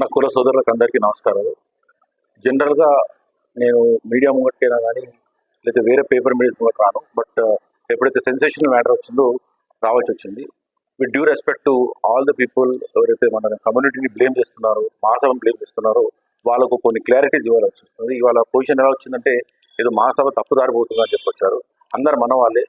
నా కుల సోదరులకు అందరికీ నమస్కారాలు. జనరల్గా నేను మీడియా ముంగట్కైనా కానీ లేదా వేరే పేపర్ మీడియా ముంగట్ రాను. బట్ ఎప్పుడైతే సెన్సేషనల్ మ్యాటర్ వచ్చిందో రావాల్సి వచ్చింది. With due respect to all the people ఎవరైతే మన కమ్యూనిటీని బ్లేమ్ చేస్తున్నారో మహాసభను బ్లేమ్ చేస్తున్నారో వాళ్ళకు కొన్ని క్లారిటీస్ ఇవ్వాల్సి వస్తుంది. ఇవాళ పొజిషన్ ఎలా వచ్చిందంటే ఏదో మహాసభ తప్పుదారిపోతుందని చెప్పొచ్చారు. అందరు మన వాళ్ళే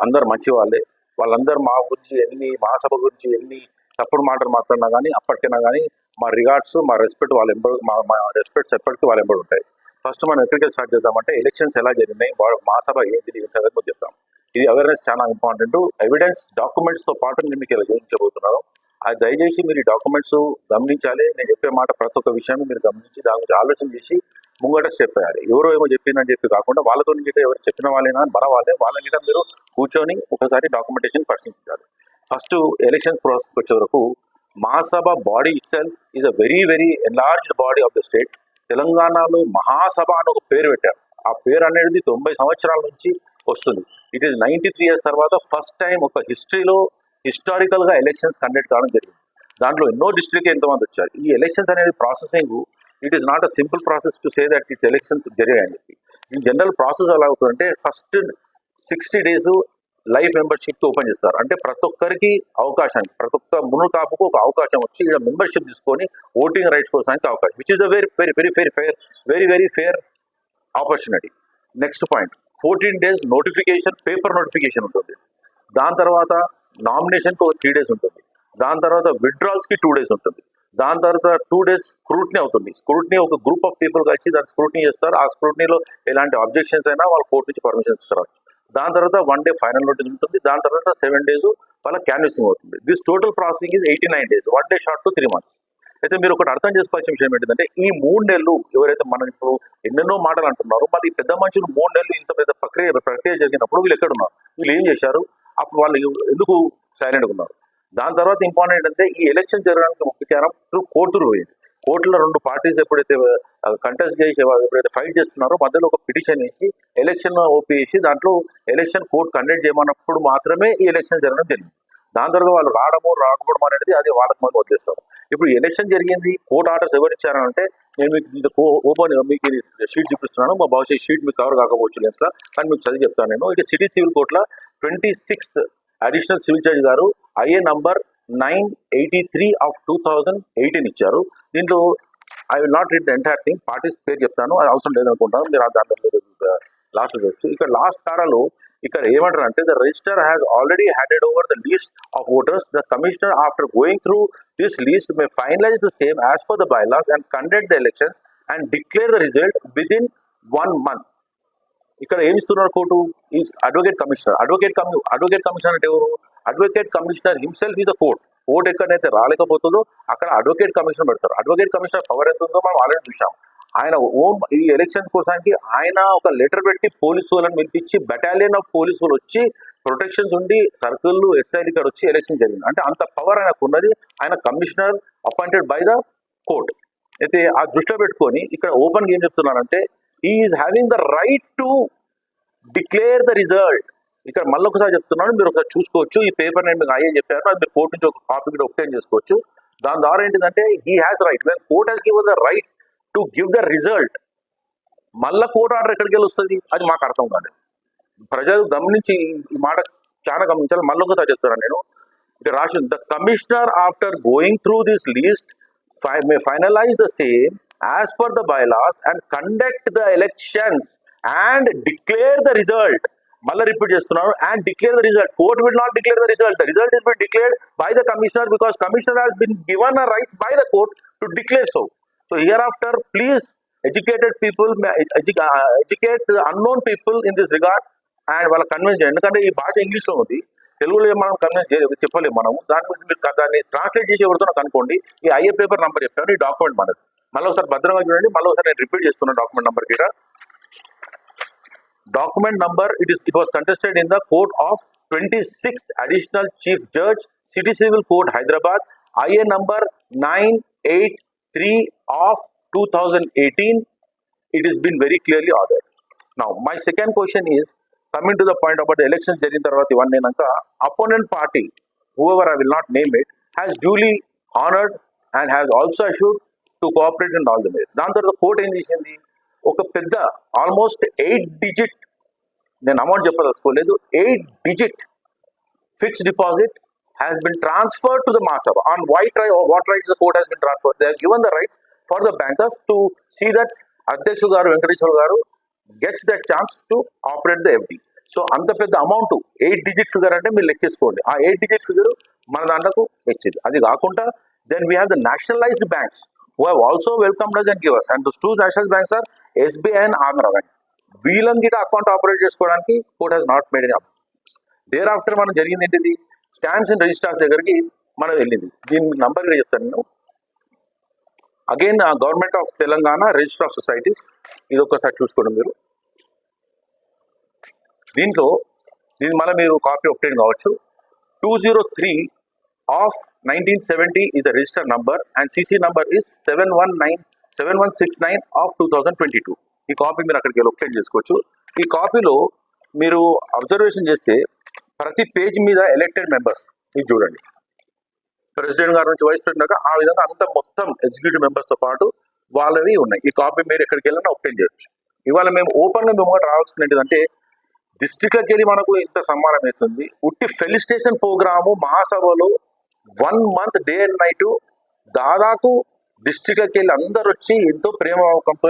అందరు మంచి వాళ్ళే వాళ్ళందరూ మా గురించి ఎన్ని మహాసభ గురించి ఎన్ని తప్పుడు మాటలు మాట్లాడినా కానీ అప్పటికైనా కానీ మా రిగార్డ్స్ మా రెస్పెక్ట్ వాళ్ళ ఎంబడి మా మా రెస్పెక్ట్స్ ఎప్పటికీ వాళ్ళ ఎంబడి ఉంటాయి. ఫస్ట్ మనం ఎక్కడికి స్టార్ట్ చేద్దామంటే ఎలక్షన్స్ ఎలా జరిగినాయి వా- సభ ఏంటి ఏం సంగతి చెప్తాం. ఇది అవేర్నెస్ చాలా ఇంపార్టెంట్ ఎవిడెన్స్ డాక్యుమెంట్స్తో పాటు నేను మీకు ఇలా చూపించబోతున్నాను అది దయచేసి మీరు ఈ డాక్యుమెంట్స్ గమనించాలి. నేను చెప్పే మాట ప్రతి ఒక్క విషయాన్ని మీరు గమనించి దాని గురించి ఆలోచన చేసి ముంగట స్టెప్ వేయాలి. ఎవరో ఏమో చెప్పిందని చెప్పి కాకుండా వాళ్ళతో గిట్ట ఎవరు చెప్పిన వాళ్ళైనా మన వాళ్ళే. వాళ్ళ గిట్ట మీరు కూర్చొని ఒకసారి డాక్యుమెంటేషన్ పరిశీలించాలి. ఫస్ట్ ఎలక్షన్ ప్రాసెస్కి వచ్చే వరకు Mahasabha body itself is a very very enlarged body of the state తెలంగాణలో మహాసభ అని ఒక పేరు పెట్టారు. ఆ పేరు అనేది తొంభై సంవత్సరాల నుంచి వస్తుంది. It is ninety three years తర్వాత ఫస్ట్ టైం ఒక హిస్టరీలో హిస్టారికల్గా ఎలక్షన్స్ కండక్ట్ కావడం జరిగింది. దాంట్లో ఎన్నో డిస్ట్రిక్ట్ ఎంతమంది వచ్చారు. ఈ ఎలక్షన్స్ అనేది processing it is not a simple process to say that it's elections జరిగాయని చెప్పి. ఇన్ జనరల్ ప్రాసెస్ ఎలా అవుతుందంటే first sixty days life membership open చేస్తారు. అంటే ప్రతి ఒక్కరికి అవకాశాన్ని ప్రతి ఒక్క మును కాపుకు ఒక అవకాశం వచ్చి ఇక్కడ మెంబర్షిప్ తీసుకొని ఓటింగ్ రైట్స్ కోసానికి అవకాశం which is a very very very very fair very very fair opportunity next point fourteen days notification paper notification ఉంటుంది. దాని తర్వాత నామినేషన్కి ఒక త్రీ డేస్ ఉంటుంది. దాని తర్వాత విత్డ్రాల్స్కి టూ డేస్ ఉంటుంది. దాని తర్వాత టూ డేస్ స్క్రూట్నీ అవుతుంది. స్క్రూట్నీ ఒక గ్రూప్ ఆఫ్ పీపుల్ కలిసి దాన్ని స్క్రూట్నీ చేస్తారు. ఆ స్క్రూట్నీలో ఎలాంటి అబ్జెక్షన్స్ అయినా వాళ్ళ కోర్టు నుంచి పర్మిషన్ తీసుకురావచ్చు. దాని తర్వాత వన్ డే ఫైనల్ నోటీస్ ఉంటుంది. దాని తర్వాత సెవెన్ డేస్ వాళ్ళ క్యాన్వసింగ్ అవుతుంది. This total processing is eighty nine days one day short to three months అయితే మీరు ఒకటి అర్థం చేసుకోవాల్సిన విషయం ఏంటంటే ఈ మూడు నెలలు ఎవరైతే మనం ఇప్పుడు ఎన్నెన్నో మాటలు అంటున్నారో మరి ఈ పెద్ద మనుషులు మూడు నెలలు ఇంత పెద్ద ప్రక్రియ ప్రక్రియ జరిగినప్పుడు వీళ్ళు ఎక్కడ ఉన్నారు? వీళ్ళు ఏం చేశారు? అప్పుడు వాళ్ళు ఎందుకు సైలెంట్గా ఉన్నారు? దాని తర్వాత ఇంపార్టెంట్ ఏంటంటే ఈ ఎలక్షన్ జరగడానికి ముఖ్య కారణం కోర్టులు పోయింది. కోర్టులో రెండు పార్టీస్ ఎప్పుడైతే కంటెస్ట్ చేసి ఎప్పుడైతే ఫైట్ చేస్తున్నారో మధ్యలో ఒక పిటిషన్ వేసి ఎలక్షన్ ఓపీ చేసి దాంట్లో ఎలక్షన్ కోర్టు కండక్ట్ చేయమన్నప్పుడు మాత్రమే ఈ ఎలక్షన్ జరగడం జరిగింది. దాని తర్వాత వాళ్ళు రావడము రాకపోవడం అనేది అది వాళ్ళకి మనం వదిలేస్తారు. ఇప్పుడు ఎలక్షన్ జరిగింది కోర్టు ఆర్డర్స్ ఎవరు ఇచ్చారంటే నేను మీకు ఇది ఓపెన్ మీకు షీట్ చూపిస్తున్నాను మా భవిష్యత్ షీట్ మీకు కవర్ కాకపోవచ్చు లెన్స్లో కానీ మీకు చదివి చెప్తాను నేను. ఇటు సిటీ సివిల్ కోర్టులో twenty sixth additional civil judge గారు IA number nine eighty three of two thousand eighteen ఇచ్చారు. దీంట్లో I will not read entire thing parties పేరు చెప్తాను అది అవసరం లేదనుకుంటాను మీరు ఆ దాంట్లో మీరు లాస్ట్ చూడొచ్చు. ఇక్కడ లాస్ట్ తారాలో ఇక్కడ ఏమంటారు అంటే the register has already handed over the list of voters the commissioner after going through this list may finalize the same as per the bylaws and conduct the elections and declare the result within one month ఇక్కడ ఏమి ఇస్తున్నారు court? ఈ advocate commissioner advocate కమి advocate commissioner అంటే ఎవరు? Advocate commissioner himself is a court court ఎక్కడైతే రాలేకపోతుందో అక్కడ అడ్వకేట్ కమిషనర్ పెడతారు. అడ్వకేట్ కమిషనర్ పవర్ ఎంత ఉందో మనం ఆల్రెడీ చూసాం ఆయన ఓన్ ఈ ఎలక్షన్స్ కోసానికి ఆయన ఒక లెటర్ పెట్టి పోలీసు వాళ్ళని పిలిపించి బెటాలియన్ ఆఫ్ పోలీసులు వచ్చి ప్రొటెక్షన్స్ ఉండి సర్కిల్ ఎస్ఐలు ఇక్కడ వచ్చి ఎలక్షన్ జరిగింది. అంటే అంత పవర్ ఆయనకు ఉన్నది. ఆయన commissioner appointed by the court అయితే ఆ దృష్టిలో పెట్టుకొని ఇక్కడ ఓపెన్గా ఏం చెప్తున్నానంటే is having the right to declare the result ఇక్కడ మళ్ళీ ఒకసారి చెప్తున్నాను మీరు ఒకసారి చూసుకోవచ్చు. ఈ పేపర్ నేను మీకు అయ్యే చెప్పాను. అది మీరు కోర్టు నుంచి ఒక కాపీ కూడా ఒప్టైన్ చేసుకోవచ్చు. దాని ద్వారా ఏంటిదంటే he has right when court has give the right to give the result మళ్ళీ కోర్టు ఆర్డర్ ఎక్కడికి వెళ్ళి వస్తుంది అది మాకు అర్థం కాదు ప్రజలు గమనించి ఈ మాట చాలా గమనించాలి. మళ్ళీ ఒకసారి చెప్తున్నాను నేను. ఇక్కడ రాసి the commissioner after going through this list may finalise the same as per the bylaws and conduct the elections and declare the result మళ్ళీ రిపీట్ చేస్తున్నాను. And declare the result court will not declare the result result is been declared by the commissioner because commissioner has been given a rights by the court to declare so so here after please educated people educate unknown people in this regard and వాళ్ళ convince చేయండి. ఎందుకంటే ఈ భాష ఇంగ్లీష్లో ఉంది. తెలుగులో మనం convince చేయలేదు చెప్పలేము మనము. దాని గురించి మీరు దాన్ని ట్రాన్స్లేట్ చేసి ఎవరితో నాకు అనుకోండి. ఈ ఐఏ పేపర్ నెంబర్ చెప్పాను ఈ డాక్యుమెంట్ మనది. మళ్ళీ ఒకసారి భద్రంగా చూడండి. మళ్ళీ ఒకసారి నేను రిపీట్ చేస్తున్నాను డాక్యుమెంట్ నెంబర్ కూడా document number it is it was contested in the court of 26th additional chief judge city civil court hyderabad ia number 983 of 2018 it has been very clearly ordered now my second question is coming to the point about the elections జరిగిన తర్వాత ఇవన్నీ అయినాక opponent party whoever i will not name it has duly honored and has also assured to cooperate and all the way దాని తర్వాత court ఏం చేసింది ఒక పెద్ద ఆల్మోస్ట్ ఎయిట్ డిజిట్ నేను amount చెప్పదలుచుకోలేదు eight digit fix deposit has been transfer to the Masab on white rye what rights code has been transfer they transferred. They have given the rights for the bankers to అధ్యక్షులు గారు వెంకటేశ్వర గారు gets that chance to operate the FD so అంత పెద్ద amount eight digit figure అంటే మీరు లెక్కేసుకోండి. ఆ eight digit figure మన దాంట్లో వచ్చింది. అది కాకుండా then we have the nationalised banks who have welcome does and givers and two national banks are SBI and Andhra bank వీళ్ళని అకౌంట్ ఆపరేట్ చేసుకోవడానికి court has not made an thereafter మనం జరిగింది ఏంటిది? స్టాంప్స్ అండ్ రిజిస్టార్స్ దగ్గరికి మనం వెళ్ళింది. దీని number కూడా చెప్తాను నేను. Again government of Telangana register of societies ఇది ఒక్కసారి చూసుకోండి మీరు. దీంట్లో దీని మళ్ళీ మీరు కాపీ ఒప్టైన్ కావచ్చు. Two zero three of nineteen seventy is the register number and CC number is seven one nine seven one six nine of two thousand twenty two. ఈ కాపీ మీరు అక్కడికి వెళ్ళి ఒప్టైన్ చేసుకోవచ్చు. ఈ కాపీలో మీరు అబ్జర్వేషన్ చేస్తే ప్రతి పేజ్ మీద ఎలక్టెడ్ మెంబర్స్. ఇది చూడండి. ప్రెసిడెంట్ గారి నుంచి వైస్ ప్రెసిడెంట్ దాకా ఆ విధంగా అంత మొత్తం ఎగ్జిక్యూటివ్ మెంబర్స్తో పాటు వాళ్ళవి ఉన్నాయి. ఈ కాపీ మీరు ఎక్కడికి వెళ్ళినా ఒప్టైన్ చేయొచ్చు. ఇవాళ మేము ఓపెన్గా మేము రావాల్సింది ఏంటిదంటే డిస్ట్రిక్ట్లకి వెళ్ళి మనకు ఇంత సమ్మానం అవుతుంది. ఉట్టి ఫెలిస్టేషన్ ప్రోగ్రాము మహాసభలో one month day and night దాదాపు డిస్ట్రిక్ట్లకి వెళ్ళి అందరు వచ్చి ఎంతో ప్రేమకంతో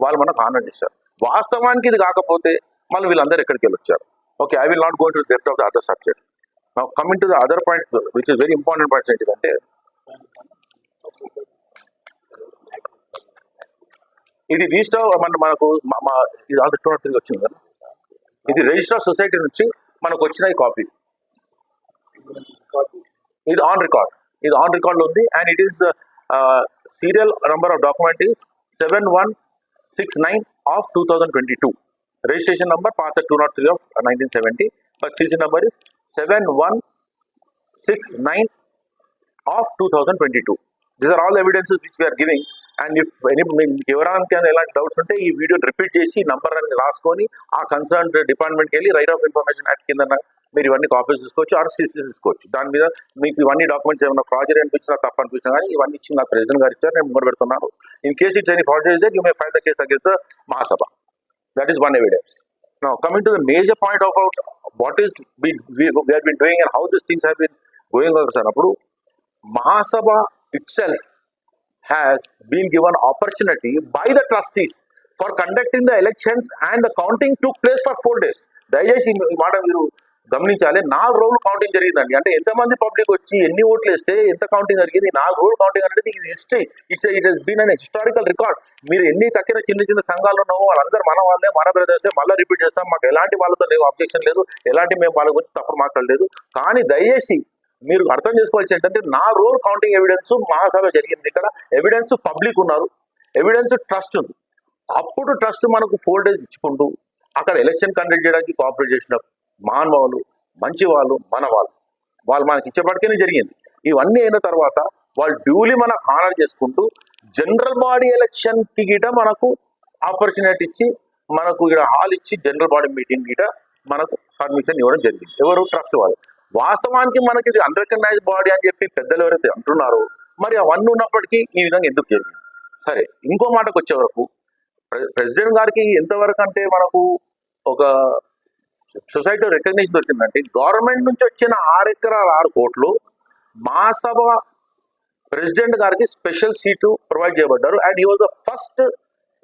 వాళ్ళు మనకు ఆనందిస్తారు వాస్తవానికి ఇది కాకపోతే మళ్ళీ వీళ్ళందరూ ఎక్కడికి వెళ్ళి వచ్చారు? Okay I will not go to depth of the other subject నా coming to the other point which is very important points ఏంటిదంటే ఇది రిజిస్టర్ మన మనకు మా- ఇది ఆల్రెడీ టూ నాట్ వచ్చింది కదా? ఇది రిజిస్టర్ సొసైటీ నుంచి మనకు వచ్చిన ఈ కాపీ ఇది ఆన్ రికార్డ్ ఇది ఆన్ రికార్డ్ ఉంది and it is serial number of document is seven one six nine of two thousand twenty two. Registration number పాత two naught three of nineteen seventy. But CC number is seven one six nine of two thousand twenty two. These are all evidences which we're giving and if any మీకు ఎవరైనా ఎలాంటి doubts ఉంటే ఈ వీడియోని repeat చేసి number అనేది రాసుకొని ఆ కన్సర్న్ డిపార్ట్మెంట్కి వెళ్ళి రైట్ ఆఫ్ ఇన్ఫర్మేషన్ యాక్ట్ కింద మీరు ఇవన్నీ కాపీస్ తీసుకోవచ్చు ఆర్సీసీ తీసుకోవచ్చు. దాని మీద మీకు ఇవన్నీ డాక్యుమెంట్స్ ఏమైనా ఫ్రాడరీ అనిపించినా తప్ప అనిపించినా కానీ ఇవన్నీ ఇచ్చి నాకు ప్రెసిడెంట్ గారు ఇచ్చారు నేను ముందు పెడుతున్నాను. ఇన్ కేస్ ఇట్స్ అని ఫ్రాడరీ that you may fine the case against the Mahasabha that is one evidence నా coming to the major point of out what is be we're been doing and how this things have been going our sir అప్పుడు Mahasabha itself has been given opportunity by the trustees for conducting the elections and the counting took place for four days దయచేసి మాట మీరు గమనించాలి. నాలుగు రోజులు counting జరిగిందండి. అంటే ఎంతమంది పబ్లిక్ వచ్చి ఎన్ని ఓట్లు వేస్తే ఎంత కౌంటింగ్ జరిగింది? నాలుగు రోజులు కౌంటింగ్ అనేది ఇది history it's it has been an historical record మీరు ఎన్ని తక్కిన చిన్న చిన్న సంఘాలు ఉన్నావో వాళ్ళందరూ మన వాళ్ళే మన బ్రదర్సే మళ్ళీ రిపీట్ చేస్తాం. మాకు ఎలాంటి వాళ్ళతో లేవు అబ్జెక్షన్ లేదు. ఎలాంటి మేము వాళ్ళ గురించి తప్పుడు మాట్లాడలేదు కానీ దయచేసి మీరు అర్థం చేసుకోవాల్సి ఏంటంటే నా రోల్ కౌంటింగ్ ఎవిడెన్స్ మహాసభ జరిగింది ఇక్కడ. ఎవిడెన్స్ పబ్లిక్ ఉన్నారు. ఎవిడెన్స్ ట్రస్ట్ ఉంది. అప్పుడు ట్రస్ట్ మనకు ఫోర్ డేస్ ఇచ్చుకుంటూ అక్కడ ఎలక్షన్ కండక్ట్ చేయడానికి కోఆపరేట్ చేసినప్పుడు మానవాళ్ళు మంచి వాళ్ళు మన వాళ్ళు వాళ్ళు మనకి ఇచ్చేపటికనే జరిగింది. ఇవన్నీ అయిన తర్వాత వాళ్ళు డ్యూలీ మనకు హానర్ చేసుకుంటూ జనరల్ బాడీ ఎలక్షన్కి గిట మనకు ఆపర్చునిటీ ఇచ్చి మనకు ఇక్కడ హాల్ ఇచ్చి జనరల్ బాడీ మీటింగ్ గిట మనకు పర్మిషన్ ఇవ్వడం జరిగింది. ఎవరు? ట్రస్ట్ వాళ్ళు. వాస్తవానికి మనకి ఇది అన్రికగ్నైజ్ బాడీ అని చెప్పి పెద్దలు ఎవరైతే అంటున్నారో మరి అవన్నీ ఉన్నప్పటికీ ఈ విధంగా ఎందుకు జరిగింది? సరే ఇంకో మాటకు వచ్చే వరకు ప్రెసిడెంట్ గారికి ఎంతవరకు అంటే మనకు ఒక సొసైటీ రికగ్నిషన్ దొరికిందంటే గవర్నమెంట్ నుంచి వచ్చిన ఆరు ఎకరాల ఆరు కోట్లు మహాసభ ప్రెసిడెంట్ గారికి special seat provide చేయబడ్డారు. And he was the first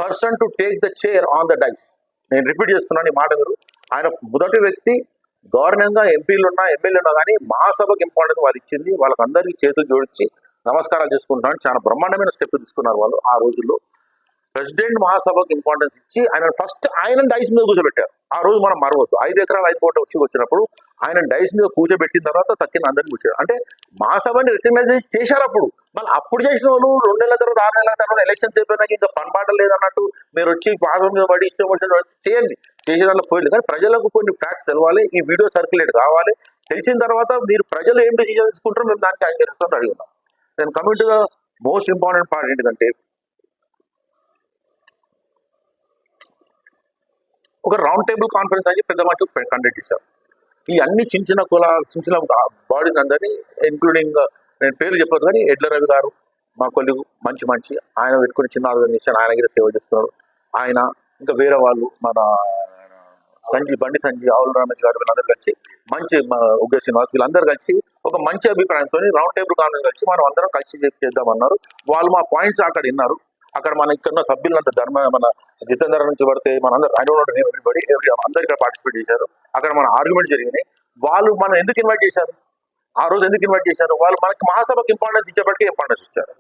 person to take the chair on the dais. నేను రిపీట్ చేస్తున్నాను ఈ మాట మీరు. ఆయన మొదటి వ్యక్తి గవర్నమెంట్ ఎంపీలు ఉన్నా ఎమ్మెల్యే ఉన్నా కానీ మహాసభకు ఇంపార్టెంట్ వాళ్ళు ఇచ్చింది. వాళ్ళకందరికీ చేతులు జోడించి నమస్కారాలు చేసుకుంటున్నాను. చాలా బ్రహ్మాండమైన స్టెప్ తీసుకున్నారు వాళ్ళు ఆ రోజుల్లో. ప్రెసిడెంట్ మహాసభకు ఇంపార్టెన్స్ ఇచ్చి ఆయన ఫస్ట్ ఆయన డైస్ మీద కూర్చోబెట్టారు. ఆ రోజు మనం మరవద్దు. ఐదు ఎకరాలు ఐదు కోట్ల వచ్చి వచ్చినప్పుడు ఆయన డైస్ మీద కూర్చోబెట్టిన తర్వాత తక్కిన అందరిని కూర్చోడు అంటే మహాసభని రికగ్నైజ్ చేశారు అప్పుడు. మళ్ళీ అప్పుడు చేసిన వాళ్ళు రెండు నెలల తర్వాత ఆరు నెలల తర్వాత ఎలక్షన్స్ అయిపోయినాక ఇంకా పనిపాట లేదన్నట్టు మీరు వచ్చి మహాసభ మీద పడి ఇష్టం వచ్చిన చేయండి. చేసే దాంట్లో పోయింది. కానీ ప్రజలకు కొన్ని ఫ్యాక్ట్స్ తెలవాలి. ఈ వీడియో సర్క్యులేట్ కావాలి. తెలిసిన తర్వాత మీరు ప్రజలు ఏం డెసిషన్ తీసుకుంటారో మేము దానికి అంగీకరిస్తాం అడిగి ఉన్నాం నేను కమింగ్ మోస్ట్ ఇంపార్టెంట్ పార్ట్ ఏంటంటే ఒక రౌండ్ టేబుల్ కాన్ఫరెన్స్ అని పెద్ద మనుషులు కండక్ట్ చేశారు. ఈ అన్ని చిన్న చిన్న కుల చిన్న చిన్న బాడీస్ అందరినీ ఇంక్లూడింగ్ నేను పేరు చెప్పదు కానీ ఎడ్ల రవి గారు మా కొలిగు మంచి మంచి ఆయన పెట్టుకుని చిన్న ఆర్గనైజేషన్ ఆయన దగ్గర సేవ చేస్తున్నారు. ఆయన ఇంకా వేరే వాళ్ళు మన సంజీ బండి సంజీ ఆవుల రమేష్ గారు వీళ్ళందరూ కలిసి మంచి మా ఉగ్ర శ్రీనివాస్ వీళ్ళందరూ కలిసి ఒక మంచి అభిప్రాయంతో రౌండ్ టేబుల్ కాన్ఫరెన్స్ కలిసి మనం అందరం కలిసి చేద్దామన్నారు. వాళ్ళు మా పాయింట్స్ అక్కడ విన్నారు. అక్కడ మన ఇక్కడ ఉన్న సభ్యులంతా ధర్మ మన జితేందర్ నుంచి పడితే మన అందరూ ఐ డోంట్ ఎవ్రీబడి ఎవ్రీ అందరు ఇక్కడ పార్టిసిపేట్ చేశారు. అక్కడ మన ఆర్గ్యుమెంట్ జరిగినాయి వాళ్ళు మనం ఎందుకు ఇన్వైట్ చేశారు? ఆ రోజు ఎందుకు ఇన్వైట్ చేశారు? వాళ్ళు మనకి మహాసభకు ఇంపార్టెన్స్ ఇచ్చేప్పటికీ ఇంపార్టెన్స్ ఇచ్చారు.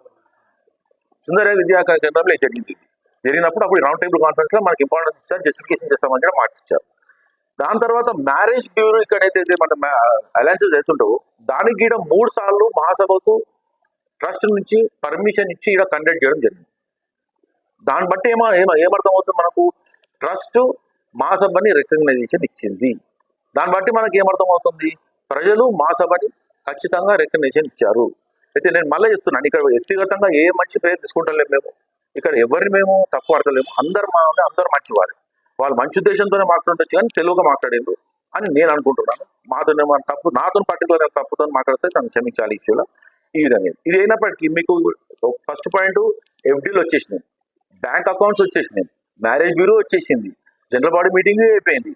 సుందర విద్యా కేంద్రంలో జరిగింది. జరిగినప్పుడు అప్పుడు రౌండ్ టేబుల్ కాన్ఫరెన్స్లో మనకి ఇంపార్టెన్స్ ఇచ్చారు జస్టిఫికేషన్ చేస్తామని కూడా మాట ఇచ్చారు. దాని తర్వాత మ్యారేజ్ బ్యూరో ఇక్కడ అయితే మన అలయన్సెస్ అవుతుంటావు దానికి కూడా మూడు సార్లు మహాసభకు ట్రస్ట్ నుంచి పర్మిషన్ ఇచ్చి ఇక్కడ కండక్ట్ చేయడం జరిగింది. దాన్ని బట్టి ఏమో ఏమో ఏమర్థం అవుతుంది మనకు? ట్రస్ట్ మాసభని రికగ్నైజేషన్ ఇచ్చింది. దాన్ని బట్టి మనకి ఏమర్థం అవుతుంది ప్రజలు మాసభని ఖచ్చితంగా రికగ్నైజేషన్ ఇచ్చారు. అయితే నేను మళ్ళీ చెప్తున్నాను ఇక్కడ వ్యక్తిగతంగా ఏ మంచి పేరు తీసుకుంటలేము మేము. ఇక్కడ ఎవరిని మేము తక్కువ ఆడతలేము అందరు మా అందరు మంచివారు. వాళ్ళు మంచి ఉద్దేశంతోనే మాట్లాడొచ్చు కానీ తెలుగుగా మాట్లాడిండ్రు అని నేను అనుకుంటున్నాను. మాతో తప్పు నాతో పర్టికులర్ తప్పుతో మాట్లాడితే తను క్షమించాలి ఈ ఈ విధంగా. ఇది అయినప్పటికీ మీకు ఫస్ట్ పాయింట్ ఎఫ్డీలు వచ్చేసినాయి. బ్యాంక్ అకౌంట్స్ వచ్చేసినాయి. మ్యారేజ్ బ్యూరో వచ్చేసింది. జనరల్ బాడీ మీటింగ్ అయిపోయింది.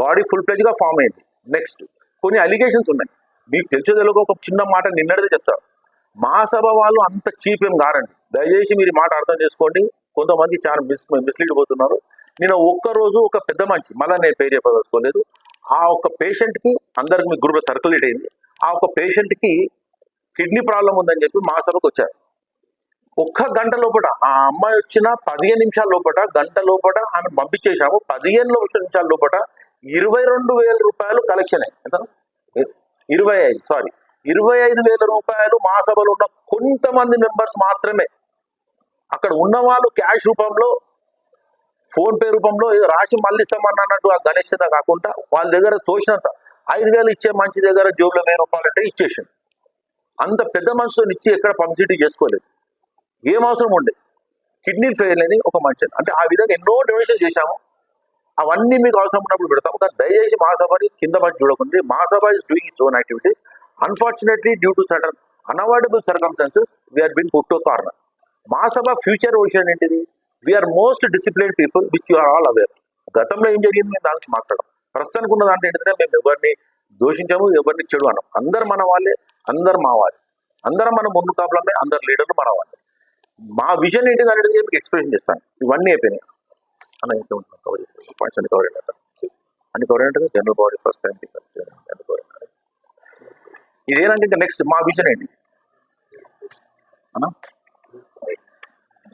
బాడీ ఫుల్ ప్లేజ్గా ఫామ్ అయింది. నెక్స్ట్ కొన్ని అలిగేషన్స్ ఉన్నాయి. మీకు తెలిసే తెలుగు ఒక చిన్న మాట నిన్నటిదే చెప్తారు మా సభ వాళ్ళు అంత చీప్ ఏం కారండి. దయచేసి మీరు మాట అర్థం చేసుకోండి. కొంతమంది చాలా మిస్ మిస్లీడ్ పోతున్నారు నేను ఒక్క రోజు ఒక పెద్ద మనిషి. మళ్ళీ నేను పేరు చెప్పదలుచుకోలేదు. ఆ ఒక్క పేషెంట్కి అందరికి మీ గ్రూప్లో సర్కులేట్ అయింది. ఆ ఒక్క పేషెంట్కి కిడ్నీ ప్రాబ్లం ఉందని చెప్పి మా సభకు వచ్చారు. ఒక్క గంట లోపల ఆ అమ్మాయి వచ్చిన పదిహేను నిమిషాల లోపల గంట లోపల ఆమె పంపించేశాము. పదిహేను నిమిషాల లోపల ఇరవై రెండు వేల రూపాయలు కలెక్షన్ ఎంత? ఇరవై ఐదు సారీ ఇరవై ఐదు వేల రూపాయలు మా సభలో ఉన్న కొంతమంది మెంబర్స్ మాత్రమే. అక్కడ ఉన్న వాళ్ళు క్యాష్ రూపంలో ఫోన్పే రూపంలో ఏదో రాసి మళ్ళీ ఇస్తామన్నట్టు ఆ గణేష్ కాకుండా వాళ్ళ దగ్గర తోచినంత ఐదు వేలు ఇచ్చే మంచి దగ్గర జోబులో వెయ్యి రూపాయలు అంటే ఇచ్చేసిండు. అంత పెద్ద మనసుని ఇచ్చి ఎక్కడ పబ్లిసిటీ చేసుకోలేదు. ఏం అవసరం ఉండే కిడ్నీ ఫెయిల్ అని ఒక మనిషి అంటే ఆ విధంగా ఎన్నో డొనేషన్ చేశాము. అవన్నీ మీకు అవసరం ఉన్నప్పుడు పెడతాము కానీ దయచేసి మహాసభని కింద మంచి చూడకుండా. Mahasabha is doing its own activities unfortunately due to sudden unavoidable circumstances we're been put to corner Mahasabha future విషయం ఏంటిది? We're most discipline people which you are all aware గతంలో ఏం జరిగింది? మేము దాని గురించి మాట్లాడడం ప్రస్తుతానికి ఉన్న దాంట్లో ఏంటంటే మేము ఎవరిని దూషించాము ఎవరిని చెడు అన్నాం అందరు మన వాళ్ళే అందరు మా వాళ్ళే. అందరం మన ముందు కాపులమే అందరు లీడర్లు మన వాళ్ళే. మా విజన్ ఏంటి అనేది మీకు ఎక్స్ప్రెషన్ చేస్తాను. ఇవన్నీ అయిపోయినాయి. అన్న ఇంకా కవర్ చేస్తాను పాయింట్స్ అన్ని కవర్ అయినట్టు అన్ని కవర్ అయినట్టుగా general body first time first అన్ని కవర్ అయినట్టు ఇదేనాక ఇంకా నెక్స్ట్ మా విజన్ ఏంటి? అన్న?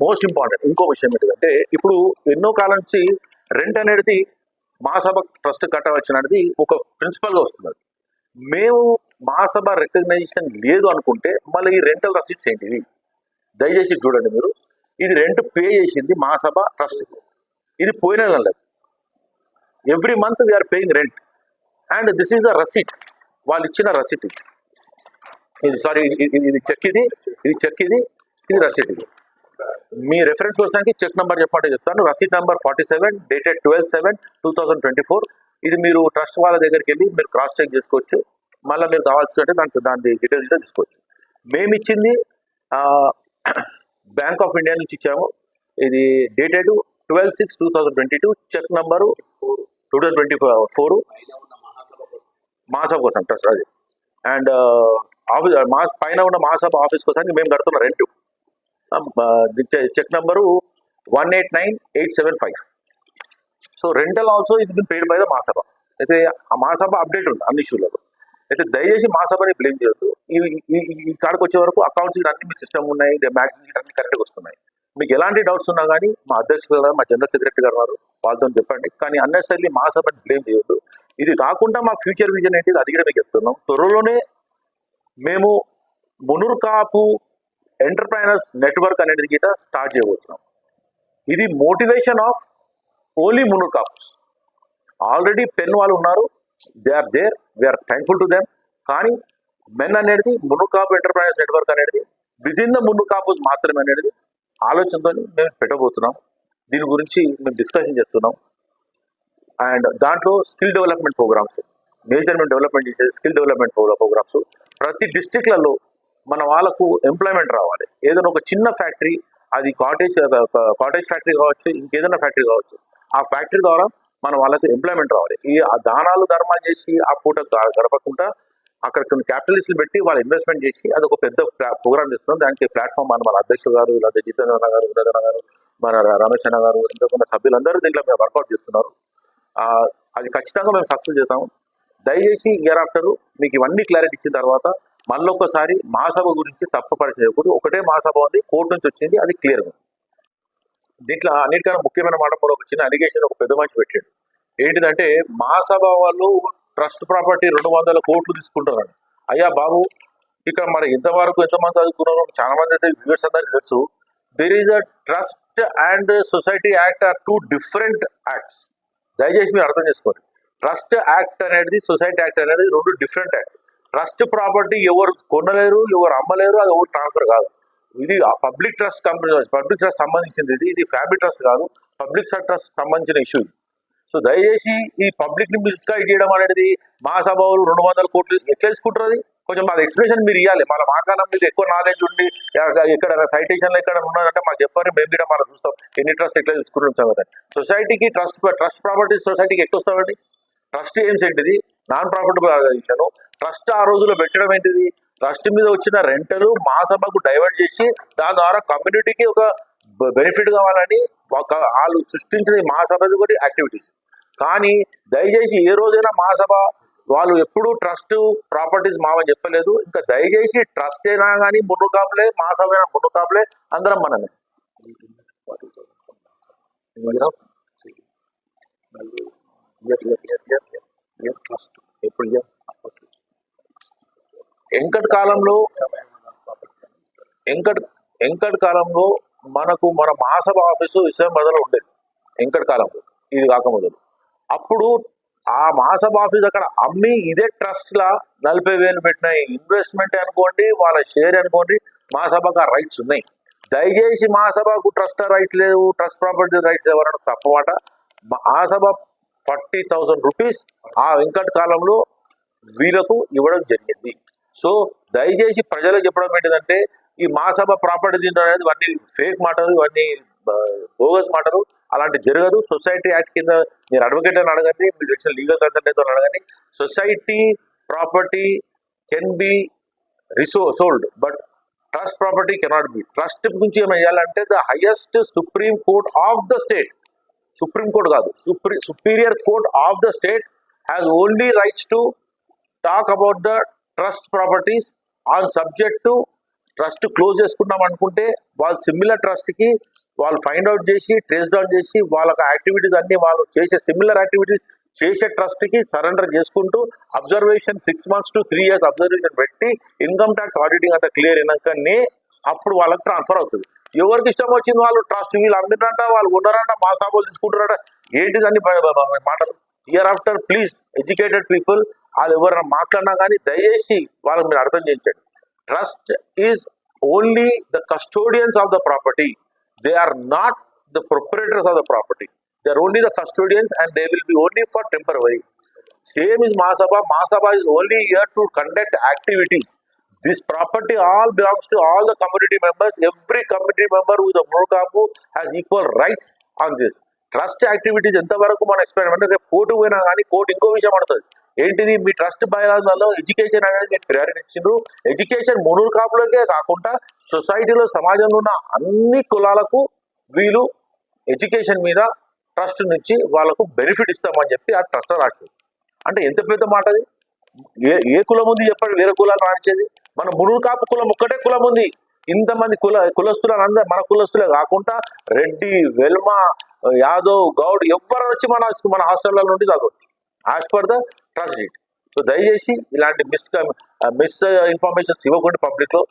మోస్ట్ ఇంపార్టెంట్ ఇంకో విషయం ఏంటంటే ఇప్పుడు ఎన్నో కాలం నుంచి రెంట్ అనేది మహాసభ ట్రస్ట్ కట్టవచ్చినది ఒక ప్రిన్సిపల్గా వస్తున్నది. మేము మహాసభ రికగ్నైజేషన్ లేదు అనుకుంటే మళ్ళీ ఈ రెంటల్ రసీట్స్ ఏంటివి? దయచేసి చూడండి మీరు. ఇది రెంట్ పే చేసింది మా సభ ట్రస్ట్కి ఇది పోయిన లేదు every month we're paying rent and this is the receipt వాళ్ళు ఇచ్చిన రసీట్ ఇది. ఇది సారీ ఇది చెక్ ఇది ఇది చెక్ ఇది ఇది రసీట్ ఇది. మీ రెఫరెన్స్ కోసానికి చెక్ నెంబర్ చెప్పమంటే చెప్తాను. Receipt number forty seven dated twelve seven two thousand twenty four ఇది మీరు ట్రస్ట్ వాళ్ళ దగ్గరికి వెళ్ళి మీరు క్రాస్ చెక్ చేసుకోవచ్చు. మళ్ళీ మీరు కావాల్సి అంటే దాని దాని డీటెయిల్స్ తీసుకోవచ్చు. మేము ఇచ్చింది బ్యాంక్ ఆఫ్ ఇండియా నుంచి ఇచ్చాము. ఇది dated twelve six two thousand twenty two cheque number two thousand twenty four Mahasabha కోసం ట్రస్ట్ అది. అండ్ uh, ఆఫీస్ మా పైన ఉన్న మహాసభ ఆఫీస్ కోసానికి మేము కడుతున్నాం rent. Cheque number one eight nine eight seven five so rental also is been paid by the Mahasabha. అయితే ఆ మహాసభ అప్డేట్ ఉంది అన్ని ఇష్యూలలో అయితే దయచేసి మా సభని బ్లేమ్ చేయొద్దు. ఈ కాడకు వచ్చే వరకు అకౌంట్స్ అన్ని మీకు సిస్టమ్ ఉన్నాయి మ్యాక్సిన్స్ అన్ని కరెక్ట్గా వస్తున్నాయి. మీకు ఎలాంటి డౌట్స్ ఉన్నా కానీ మా అధ్యక్షులు గారు మా జనరల్ సెక్రటరీ గారు వారు వాళ్ళతో చెప్పండి. కానీ అన్నెసర్లీ మా సభని బ్లేమ్ చేయొద్దు. ఇది కాకుండా మా ఫ్యూచర్ విజన్ ఏంటి అది కూడా మీకు చెప్తున్నాం. త్వరలోనే మేము మునుర్కాపు ఎంటర్ప్రైనర్స్ నెట్వర్క్ అనేది గిట స్టార్ట్ చేయబోతున్నాం. ఇది మోటివేషన్ ఆఫ్ ఓన్లీ మునుర్కాప్స్. ఆల్రెడీ పెన్ వాళ్ళు ఉన్నారు they are there we're thankful to them కానీ మెన్ అనేది మునుకాపు ఎంటర్ప్రైనర్స్ నెట్వర్క్ అనేది విదిన్ ద మునుకాపు మాత్రమే అనేది ఆలోచనతో మేము పెట్టబోతున్నాం. దీని గురించి మేము డిస్కషన్ చేస్తున్నాం. అండ్ దాంట్లో స్కిల్ డెవలప్మెంట్ ప్రోగ్రామ్స్ మేజర్మెంట్ డెవలప్మెంట్ చేసే స్కిల్ డెవలప్మెంట్ ప్రోగ్రామ్స్ ప్రతి డిస్టిక్లలో మన వాళ్ళకు ఎంప్లాయ్మెంట్ రావాలి. ఏదైనా ఒక చిన్న ఫ్యాక్టరీ అది కాటేజ్ కాటేజ్ ఫ్యాక్టరీ కావచ్చు ఇంకేదైనా ఫ్యాక్టరీ కావచ్చు. ఆ ఫ్యాక్టరీ ద్వారా మన వాళ్ళకి ఎంప్లాయ్మెంట్ రావాలి. ఈ ఆ దానాలు ధర్మాలు చేసి ఆ పూట గడపకుండా అక్కడ కొన్ని క్యాపిటలిస్టులు పెట్టి వాళ్ళు ఇన్వెస్ట్మెంట్ చేసి అది ఒక పెద్ద ప్రోగ్రామ్ చేస్తున్నాం. దానికి ప్లాట్ఫామ్ అని మన అధ్యక్షులు గారు ఇలా జితేంద్ర గారు ఉదయన గారు మన రమేష్ అన్న గారు ఇంకా సభ్యులందరూ దీంట్లో మేము వర్కౌట్ చేస్తున్నారు. అది ఖచ్చితంగా మేము సక్సెస్ చేస్తాము. దయచేసి ఇయర్ ఆఫ్టర్ మీకు ఇవన్నీ క్లారిటీ ఇచ్చిన తర్వాత మళ్ళీ ఒకసారి మహాసభ గురించి తప్పపడి చేయకూడదు. ఒకటే మహాసభ ఉంది కోర్టు నుంచి వచ్చింది అది క్లియర్ దీంట్లో అన్నిటికన్నా ముఖ్యమైన మాట ఒక చిన్న అలిగేషన్ ఒక పెద్ద మనిషి పెట్టాడు. ఏంటిదంటే మహాసభ వాళ్ళు ట్రస్ట్ ప్రాపర్టీ రెండు వందల కోట్లు తీసుకుంటున్నారు. అయ్యా బాబు ఇక్కడ మరి ఇంతవరకు ఎంతమంది చదువుకున్నారు చాలా మంది అయితే వ్యూవర్స్ అందరికీ తెలుసు. There is a trust and society act are two different acts దయచేసి మీరు అర్థం చేసుకోండి. ట్రస్ట్ యాక్ట్ అనేది సొసైటీ యాక్ట్ అనేది రెండు డిఫరెంట్ యాక్ట్ ట్రస్ట్ ప్రాపర్టీ ఎవరు కొనలేరు ఎవరు అమ్మలేరు అది ఎవరు ట్రాన్స్ఫర్ కాదు. ఇది public trust company public trust సంబంధించింది ఇది. ఇది ఫ్యామిలీ ట్రస్ట్ కాదు. పబ్లిక్ ట్రస్ట్ సంబంధించిన ఇష్యూ సో దయచేసి ఈ పబ్లిక్ని మిస్గైడ్ చేయడం అనేది మహాసభలు రెండు వందల కోట్లు ఎట్లా తీసుకుంటారు అది? కొంచెం మాది ఎక్స్ప్లెనేషన్ మీరు ఇవ్వాలి మన మాకాలం మీద ఎక్కువ నాలెడ్జ్ ఉండి ఎక్కడ సైటేషన్లు ఎక్కడ ఉన్నారంటే మాకు చెప్పారు మేము కూడా మనం చూస్తాం. ఎన్ని ట్రస్ట్ ఎట్లా తీసుకుంటాం సంగతి. సొసైటీకి ట్రస్ట్ ట్రస్ట్ ప్రాపర్టీస్ సొసైటీకి ఎక్కువ వస్తామండి ట్రస్ట్ ఏమ్స్ ఏంటిది నాన్ ప్రాఫిట్ ఆర్గనైజేషన్ ట్రస్ట్ ఆ రోజుల్లో పెట్టడం ఏంటిది? ట్రస్ట్ మీద వచ్చిన రెంటలు మహాసభకు డైవర్ట్ చేసి దాని ద్వారా కమ్యూనిటీకి ఒక బెనిఫిట్ కావాలని ఒక వాళ్ళు సృష్టించిన మా మహాసభది ఒకటి యాక్టివిటీస్ కానీ దయచేసి ఏ రోజైనా మహాసభ వాళ్ళు ఎప్పుడూ ట్రస్ట్ ప్రాపర్టీస్ మావని చెప్పలేదు ఇంకా దయచేసి ట్రస్ట్ అయినా కానీ మున్ను కాపులే మహాసభ అయినా మున్ను కాపులే అందరం మనమే ఎప్పుడు ఇయ్యం? వెంకట్ కాలంలో వెంకట్ వెంకట్ కాలంలో మనకు మన మహాసభ ఆఫీసు విశాఖపట్నంలో ఉండేది. వెంకట్ కాలంలో ఇది కాక మొదలు అప్పుడు ఆ మహాసభ ఆఫీస్ అక్కడ అమ్మి ఇదే ట్రస్ట్లా నలభై వేలు పెట్టిన ఇన్వెస్ట్మెంట్ అనుకోండి వాళ్ళ షేర్ అనుకోండి మహాసభకు ఆ రైట్స్ ఉన్నాయి. దయచేసి మహాసభకు ట్రస్ట్ రైట్స్ లేవు ట్రస్ట్ ప్రాపర్టీ రైట్స్ ఎవరన్నా తప్పమాట. మహాసభ ఫార్టీ థౌసండ్ రూపీస్ ఆ వెంకట కాలంలో వీళ్ళకు ఇవ్వడం జరిగింది. సో దయచేసి ప్రజలకు చెప్పడం ఏంటిదంటే ఈ మహాసభ ప్రాపర్టీ దీంట్లో అనేది ఇవన్నీ ఫేక్ మాటలు ఇవన్నీ బోగస్ మాటలు అలాంటి జరగదు. సొసైటీ యాక్ట్ కింద మీరు అడ్వకేట్ అని అడగండి మీరు తెలిసిన లీగల్ కన్సల్టెంట్ అని అడగండి. Society property can be resold but trust property cannot be. Trust గురించి ఏమైనా చేయాలంటే the highest supreme court of the state supreme court కాదు Supri superior court of the state has only rights to talk about the trust properties on subject to trust close చేసుకున్నాం అనుకుంటే వాళ్ళు similar ట్రస్ట్కి వాళ్ళు find out చేసి trace down చేసి వాళ్ళ activities అన్ని వాళ్ళు చేసే సిమిలర్ యాక్టివిటీస్ చేసే ట్రస్ట్కి సరెండర్ చేసుకుంటూ observation six months to three years observation పెట్టి ఇన్కమ్ ట్యాక్స్ ఆడిటింగ్ అంతా క్లియర్ అయినాకనే అప్పుడు వాళ్ళకి ట్రాన్స్ఫర్ అవుతుంది. ఎవరికి ఇష్టం వచ్చింది వాళ్ళు ట్రస్ట్ వీళ్ళు అమ్మిరంట వాళ్ళు ఉన్నారంట మా సాబోలు తీసుకుంటారంట ఏంటిదని మాటలు? Here after please educated people వాళ్ళు ఎవరైనా మాట్లాడినా కానీ దయచేసి వాళ్ళకి మీరు అర్థం చేయించండి. Trust is only the custodians of the property they are not the proprietors of the property they are only the custodians and they will be only for temporary same is Mahasabha. Mahasabha is only here to conduct activities this property all belongs to all the community members every community member with మోకాపు has equal rights on this trust activities ఎంతవరకు మనం explain అంటే రేపు court పోయినా కానీ court ఇంకో విషయం పడుతుంది ఏంటిది? మీ ట్రస్ట్ బయలాలలో ఎడ్యుకేషన్ అనేది మీకు ప్రయారిటీ ఇచ్చిండ్రు ఎడ్యుకేషన్ మునూరు కాపులకే కాకుండా సొసైటీలో సమాజంలో ఉన్న అన్ని కులాలకు వీళ్ళు ఎడ్యుకేషన్ మీద ట్రస్ట్ నుంచి వాళ్ళకు బెనిఫిట్ ఇస్తామని చెప్పి ఆ ట్రస్ట్ రాసింది. అంటే ఎంత పెద్ద మాట అది? ఏ ఏ కులం ఉంది చెప్పండి వేరే కులాలు రానిచ్చేది మన మునుగు కాపు కులం ఒక్కటే కులం ఉంది. ఇంతమంది కుల కులస్తులు అందరూ మన కులస్తులే కాకుండా రెడ్డి వెల్మ యాదవ్ గౌడ్ ఎవరు వచ్చి మన మన హాస్టల్లో నుండి చదవచ్చు. As per the translate so దయచేసి ఇలాంటి మిస్ మిస్ ఇన్ఫర్మేషన్స్ ఇవ్వకుండా పబ్లిక్లో